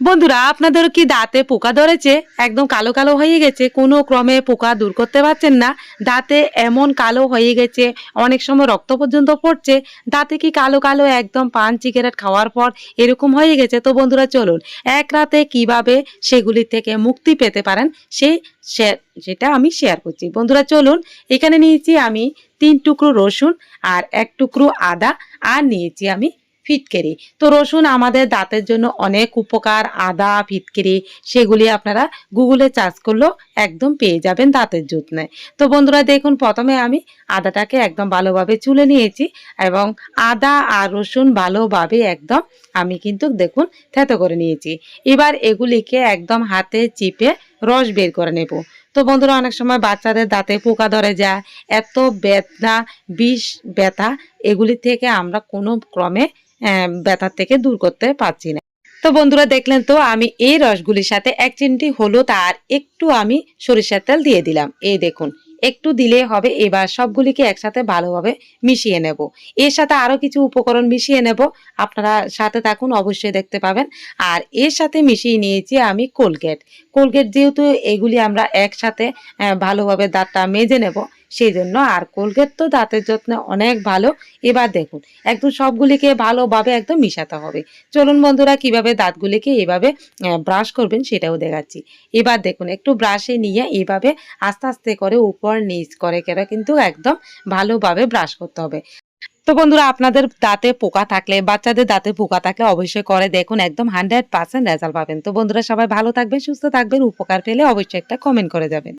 বন্ধুরা আপনাদের কি দাঁতে পোকা ধরেছে? একদম কালো কালো হয়ে গেছে, কোনো ক্রমে পোকা দূর করতে পারছেন না। দাঁতে এমন কালো হয়ে গেছে, অনেক সময় রক্ত পর্যন্ত পড়ছে, দাঁতে কি কালো কালো একদম পান সিগারেট খাওয়ার পর এরকম হয়ে গেছে? তো বন্ধুরা, চলুন, এক রাতে কীভাবে সেগুলি থেকে মুক্তি পেতে পারেন, সেই সেটা আমি শেয়ার করছি। বন্ধুরা, চলুন, এখানে নিয়েছি আমি তিন টুকরো রসুন আর এক টুকরো আদা, আর নিয়েছি আমি ফিটকেরি তো রসুন আমাদের দাঁতের জন্য অনেক উপকার, আদা ফিটকিরি সেগুলি আপনারা গুগলে চার্জ করলেও একদম পেয়ে যাবেন দাঁতের যত্নে। তো বন্ধুরা, দেখুন, প্রথমে আমি আদাটাকে একদম ভালোভাবে চুলে নিয়েছি এবং আদা আর রসুন ভালোভাবে একদম আমি কিন্তু দেখুন থেতো করে নিয়েছি। এবার এগুলিকে একদম হাতে চিপে রস বের করে নেব। তো বন্ধুরা, অনেক সময় বাচ্চাদের দাঁতে পোকা ধরে যায়, এত বেদনা বিষ ব্যথা, এগুলি থেকে আমরা কোনো ক্রমে ব্যথার থেকে দূর করতে পারছি না। তো বন্ধুরা দেখলেন তো, আমি এই রসগুলির সাথে এক চিমটি হলুদ আর একটু আমি সরিষার তেল দিয়ে দিলাম। এই দেখুন, একটু দিলে হবে, এবার সবগুলিকে একসাথে ভালোভাবে মিশিয়ে নেব। এর সাথে আরও কিছু উপকরণ মিশিয়ে নেব, আপনারা সাথে থাকুন, অবশ্যই দেখতে পাবেন। আর এর সাথে মিশিয়ে নিয়েছি আমি কোলগেট। কোলগেট যেহেতু এগুলি আমরা একসাথে ভালোভাবে দাঁতটা মেজে নেব সেই জন্য আর কোলগেট তো দাঁতের যত্নে অনেক ভালো। এবার দেখুন, একদম সবগুলিকে ভালোভাবে একদম মিশাতে হবে। চলুন বন্ধুরা, কীভাবে দাঁতগুলিকে এভাবে ব্রাশ করবেন সেটাও দেখাচ্ছি। এবার দেখুন, একটু ব্রাশে নিয়ে এইভাবে আস্তে আস্তে করে উপর নিচ করে করে কিন্তু একদম ভালোভাবে ব্রাশ করতে হবে। তো বন্ধুরা, আপনাদের দাঁতে পোকা থাকলে, বাচ্চাদের দাঁতে পোকা থাকলে অবশ্যই করে দেখুন, একদম হান্ড্রেড পার্সেন্ট রেজাল্ট পাবেন। তো বন্ধুরা, সবাই ভালো থাকবেন, সুস্থ থাকবেন, উপকার পেলে অবশ্যই একটা কমেন্ট করে যাবেন।